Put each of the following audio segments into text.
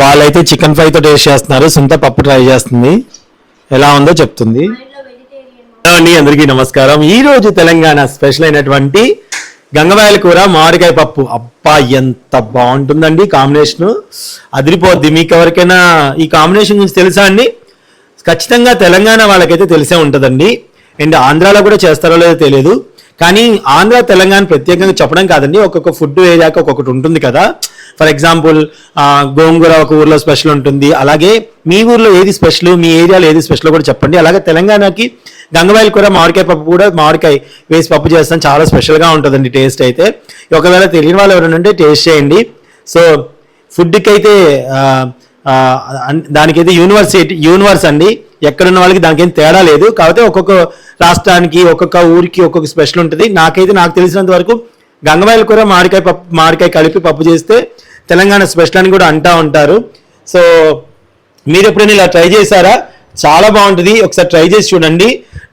వాళ్ళైతే chicken fry తో taste చేస్తున్నారు. సుంత పప్పు ట్రై చేస్తుంది. ఎలా ఉందో చెప్తుంది. హలో అండి అందరికీ నమస్కారం. ఈ రోజు తెలంగాణ స్పెషల్ అయినటువంటి గంగవాయల కూర మామిడికాయ పప్పు. అబ్బా ఎంత బాగుంటుందండి కాంబినేషన్. అదిరిపోద్ది. మీకు ఎవరికైనా ఈ కాంబినేషన్ గురించి తెలుసా అండి? ఖచ్చితంగా తెలంగాణ వాళ్ళకైతే తెలిసే ఉంటుందండి. అండ్ ఆంధ్రాలో కూడా చేస్తారో లేదో తెలియదు కానీ ఆంధ్ర తెలంగాణ ప్రత్యేకంగా చెప్పడం కాదండి. ఒక్కొక్క ఫుడ్ ఏరియాకి ఒక్కొక్కటి ఉంటుంది కదా. ఫర్ ఎగ్జాంపుల్ గోంగూర ఒక ఊర్లో స్పెషల్ ఉంటుంది. అలాగే మీ ఊర్లో ఏది స్పెషల్ మీ ఏరియాలో ఏది స్పెషల్ కూడా చెప్పండి. అలాగే తెలంగాణకి గంగవాయల కూర మామిడికాయ పప్పు కూడా మామిడికాయ వేసి పప్పు చేస్తాం. చాలా స్పెషల్గా ఉంటుందండి టేస్ట్ అయితే. ఒకవేళ తెలియని వాళ్ళు ఎవరైనా ఉంటే టేస్ట్ చేయండి. సో ఫుడ్కి అయితే దానికైతే యూనివర్సిటీ యూనివర్స్ అండి. ఎక్కడున్న వాళ్ళకి దానికేం తేడా లేదు. కాకపోతే ఒక్కొక్క రాష్ట్రానికి ఒక్కొక్క ఊరికి ఒక్కొక్క స్పెషల్ ఉంటుంది. నాకైతే నాకు తెలిసినంత వరకు గంగవాయల కూర మామిడికాయ పప్పు మామిడికాయ కలిపి పప్పు చేస్తే తెలంగాణ స్పెషల్ అని కూడా అంటా ఉంటారు. సో మీరు ఎప్పుడైనా ఇలా ట్రై చేశారా? చాలా బాగుంటుంది. ఒకసారి ట్రై చేసి చూడండి.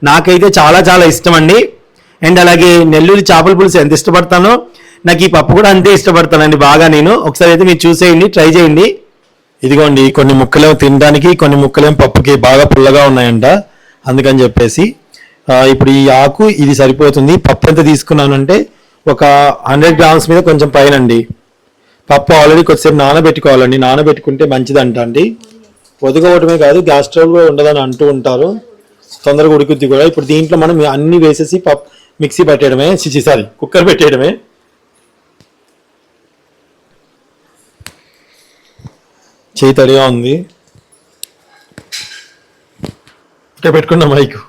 నాకైతే చాలా చాలా ఇష్టం అండి అండ్ అలాగే నెల్లూరు చేపల పులుసు ఎంత ఇష్టపడతానో నాకు ఈ పప్పు కూడా అంతే ఇష్టపడతానండి బాగా నేను. ఒకసారి అయితే మీరు చూసేయండి ట్రై చేయండి. ఇదిగోండి కొన్ని ముక్కలేమో తినడానికి కొన్ని ముక్కలేమో పప్పుకి బాగా పుల్లగా ఉన్నాయంట. అందుకని చెప్పేసి ఇప్పుడు ఈ ఆకు ఇది సరిపోతుంది. పప్పు ఎంత తీసుకున్నానంటే ఒక హండ్రెడ్ గ్రామ్స్ మీద కొంచెం పైన అండి పప్పు ఆల్రెడీ కొద్దిసేపు నానబెట్టుకోవాలండి. నానబెట్టుకుంటే మంచిదంట అండి ఒదుగవటమే కాదు గ్యాస్ స్టవ్ ఉండదని అంటూ ఉంటారు. తొందరగా ఉడుకుద్ది కూడా. ఇప్పుడు దీంట్లో మనం అన్ని వేసేసి పప్ మిక్సీ పెట్టేయడమే. సిసి సారీ కుక్కర్ పెట్టేయడమే. చేయి తడిగా ఉంది. ఇక్కడ పెట్టుకున్న మైకు.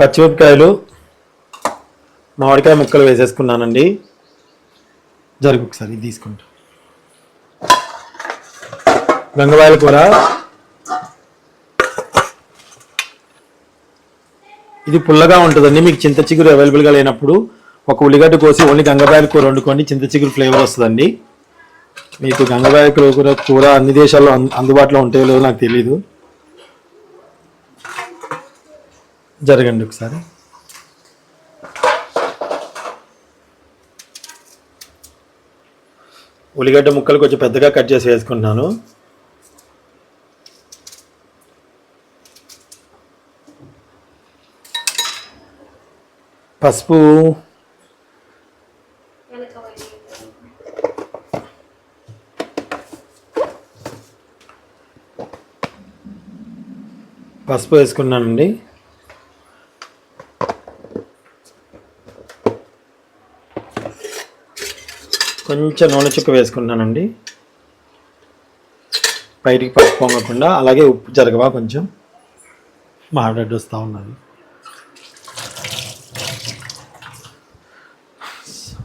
పచ్చిమిరపకాయలు మామిడికాయ ముక్కలు వేసేసుకున్నానండి. జరుగు ఒకసారి తీసుకుంటా. గంగవాయల కూర. ఇది పుల్లగా ఉంటుందండి మీకు చింత చిగురు అవైలబుల్గా లేనప్పుడు ఒక ఉల్లిగడ్డ కోసి ఓన్లీ గంగవాయల కూర వండుకోండి చింత చిగురు ఫ్లేవర్ వస్తుందండి. మీకు గంగవాయల కూర కూర అన్ని దేశాల్లో అందు- అందుబాటులో ఉంటాయో లేదో నాకు తెలియదు జరగండి ఒకసారి. ఉల్లిగడ్డ ముక్కలు కొంచెం పెద్దగా కట్ చేసి వేసుకుంటున్నాను. పసుపు. పసుపు వేసుకున్నానండి. కొంచెం నూనె చుక్క వేసుకున్నానండి బయటికి పొంగకుండా అలాగే ఉప్పు జరగవా కొంచెం. మాట్లాడి వస్తూ ఉన్నది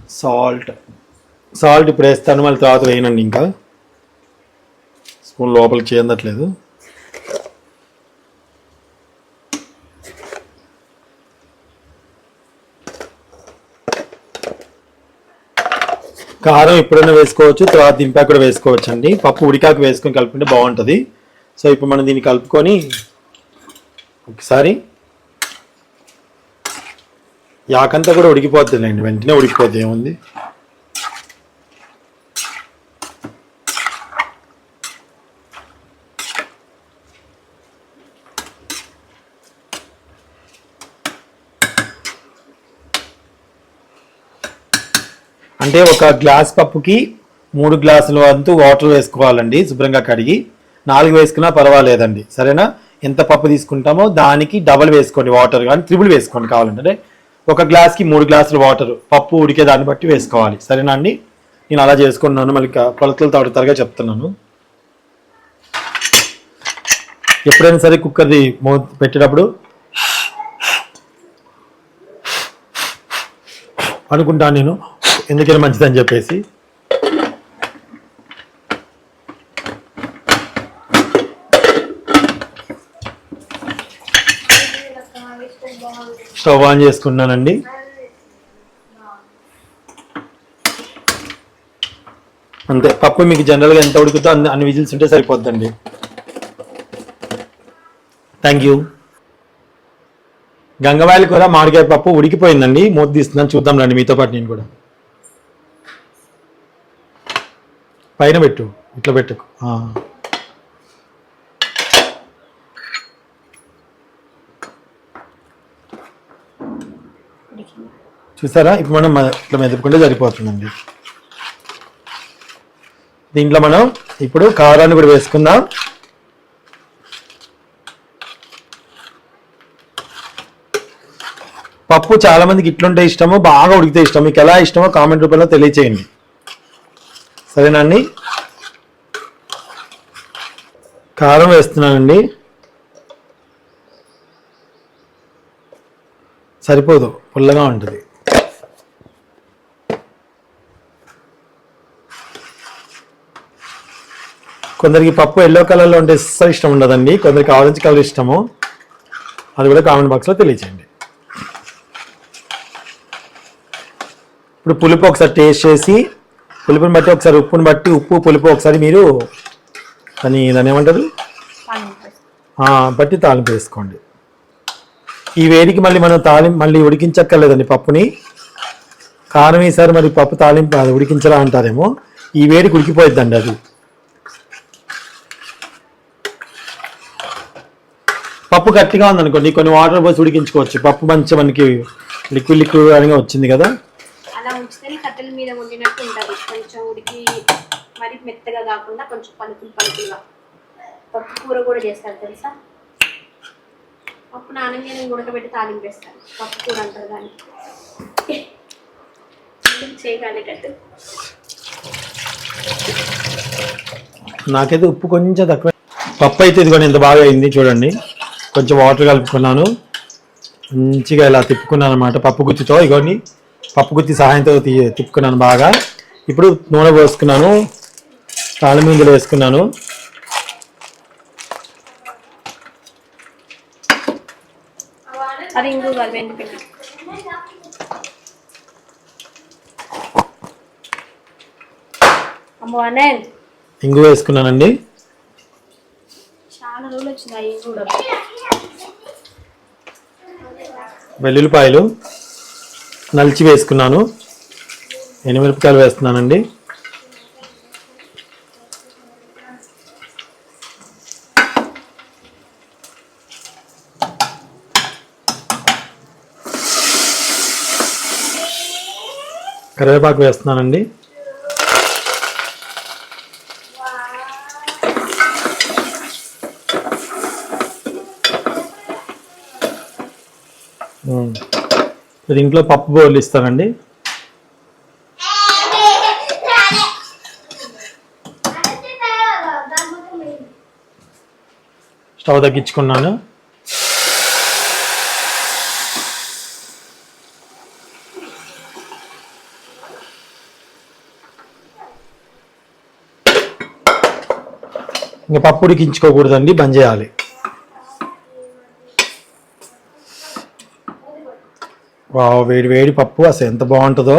సాల్ట్. సాల్ట్ ఇప్పుడు వేస్తాను మళ్ళీ తర్వాత వేయనండి ఇంకా. స్పూన్ లోపలికి చేయందట్లేదు కారం ఎప్పుడైనా వేసుకోవచ్చు తర్వాత దింపాక కూడా వేసుకోవచ్చు అండి పప్పు ఉడికాకు వేసుకొని కలుపుకుంటే బాగుంటుంది. సో ఇప్పుడు మనం దీన్ని కలుపుకొని ఒకసారి యాకంతా కూడా ఉడికిపోతుందండి. వెంటనే ఉడికిపోద్ది ఏముంది? అంటే ఒక గ్లాస్ పప్పుకి మూడు గ్లాసులు వంతు వాటర్ వేసుకోవాలండి శుభ్రంగా కడిగి. నాలుగు వేసుకున్నా పర్వాలేదండి. సరేనా? ఎంత పప్పు తీసుకుంటామో దానికి డబల్ వేసుకోండి వాటర్ కానీ త్రిబుల్ వేసుకోండి కావాలంటే. ఒక గ్లాస్కి మూడు గ్లాసులు వాటర్ పప్పు ఉడికే దాన్ని బట్టి వేసుకోవాలి. సరేనా అండి? నేను అలా చేసుకున్నాను మళ్ళీ కొలతలు తాడుతారుగా చెప్తున్నాను. ఎప్పుడైనా సరే కుక్కర్ది మూ పెట్టేటప్పుడు అనుకుంటాను నేను. ఎందుకని మంచిదని చెప్పేసి. స్టవ్ ఆన్ చేసుకున్నానండి. అంతే పప్పు మీకు జనరల్గా ఎంత ఉడుకుతో అన్ని అన్ని విజిల్స్ ఉంటే సరిపోద్దండి. థ్యాంక్ యూ గంగవాయల కూర మామిడికాయ పప్పు ఉడికిపోయిందండి. మూత తీస్తున్నాను చూద్దాం రండి మీతో పాటు నేను కూడా. పైన పెట్టు ఇట్లా పెట్టకు. చూసారా? ఇప్పుడు మనం ఇట్లా మెదపకుండా సరిపోతుందండి. దీంట్లో మనం ఇప్పుడు కారాన్ని కూడా వేసుకుందాం. పప్పు చాలా మందికి ఇట్లుంటే ఇష్టమో బాగా ఉడికితే ఇష్టం మీకు ఎలా ఇష్టమో కామెంట్ రూపంలో తెలియచేయండి. సరేనా అండి? కారం వేస్తున్నానండి. సరిపోదు పుల్లగా ఉంటుంది. కొందరికి పప్పు ఎల్లో కలర్లో ఉంటే అస్సలు ఇష్టం ఉండదండి. కొందరికి ఆరెంజ్ కలర్ ఇష్టము. అది కూడా కామెంట్ బాక్స్లో తెలియచేయండి. ఇప్పుడు పులుపు ఒకసారి టేస్ట్ చేసి పులుపుని బట్టి ఒకసారి ఉప్పుని బట్టి ఉప్పు పులుపు ఒకసారి మీరు దాన్ని దాన్ని ఏమంటారు? బట్టి తాలింపు వేసుకోండి. ఈ వేడికి మళ్ళీ మనం తాలింపు మళ్ళీ ఉడికించక్కర్లేదండి పప్పుని. కారం వేసారు మరి పప్పు తాలింపు అది ఉడికించరా అంటారేమో. ఈ వేడికి ఉడికిపోయిద్దండి అది. పప్పు గట్టిగా ఉందనుకోండి కొన్ని వాటర్ పోసి ఉడికించుకోవచ్చు. పప్పు మంచి మనకి లిక్విడ్ లిక్విడ్ అని వచ్చింది కదా. కట్టెల మీద వండినట్టు ఉంటుంది. కొంచెం ఉడికి మరి మెత్తగా కాకుండా కొంచెం పలుకులు పలుకులుగా. పప్పు కూర కూడా చేస్తారు తెలుసా? పప్పు నానంగానే ఉడకబెట్టి తాలింపేస్తాను. పప్పు కూర అంటారు దాన్ని. చేయగలిగట్టు నాకైతే ఉప్పు కొంచెం తక్కువ. పప్పు అయితే ఇదిగోండి ఎంత బాగా అయింది చూడండి. కొంచెం వాటర్ కలుపుకున్నాను. మంచిగా ఇలా తిప్పుకున్నాను అనమాట పప్పు గుత్తితో ఇగోని పప్పు గుత్తి సహాయంతో తీ- తిప్పుకున్నాను బాగా. ఇప్పుడు నూనె పోసుకున్నాను. తాళమిందులు వేసుకున్నాను. ఇంగు వేసుకున్నానండి. వెల్లుల్లిపాయలు. నలిచి వేసుకున్నాను. ఎనిమిరపకాయలు వేస్తున్నానండి. కరివేపాకు వేస్తున్నానండి. దీంట్లో పప్పు బౌల్ ఇస్తానండి స్టవ్ తగ్గించుకున్నాను. ఇంకా పప్పు ఉడికించుకోకూడదండి బంద్ చేయాలి. వావ్ వేడి వేడి పప్పు అసలు ఎంత బాగుంటుందో.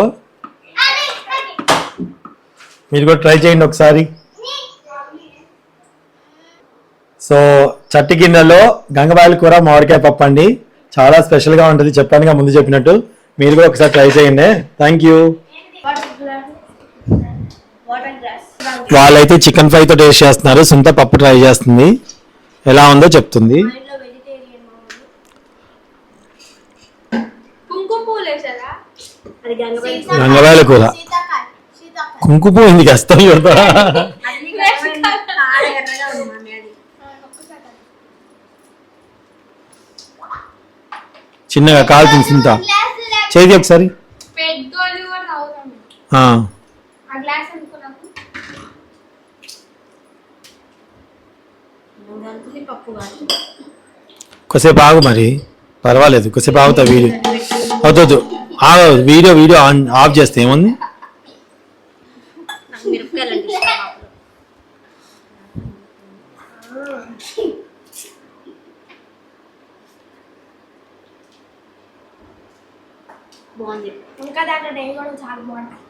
మీరు కూడా ట్రై చేయండి ఒకసారి. సో చట్టి గిన్నెలో గంగబాయల కూర మామిడికాయ పప్పు అండి. చాలా స్పెషల్గా ఉంటుంది చెప్పానుగా ముందు చెప్పినట్టు. మీరు కూడా ఒకసారి ట్రై చేయండి. థ్యాంక్ యూ వాళ్ళైతే చికెన్ ఫ్రైతో టేస్ట్ చేస్తున్నారు. సుంత పప్పు ట్రై చేస్తుంది. ఎలా ఉందో చెప్తుంది. పెద్దోళ్ళు కూడా తాగుతాం ఆ, ఆ గ్లాస్ అనుకున్నాము గంతులి పప్పు కాదు. కొద్దిసేపు ఆగు మరి. పర్వాలేదు. కొద్దిసేపు ఆగుతా వీడియో అవుతుంది వీడియో వీడియో ఆన్ ఆఫ్ చేస్తే ఏముంది? ఇంకా దాంట్లో నెయ్యి కూడా చాలా బాగుంటాయి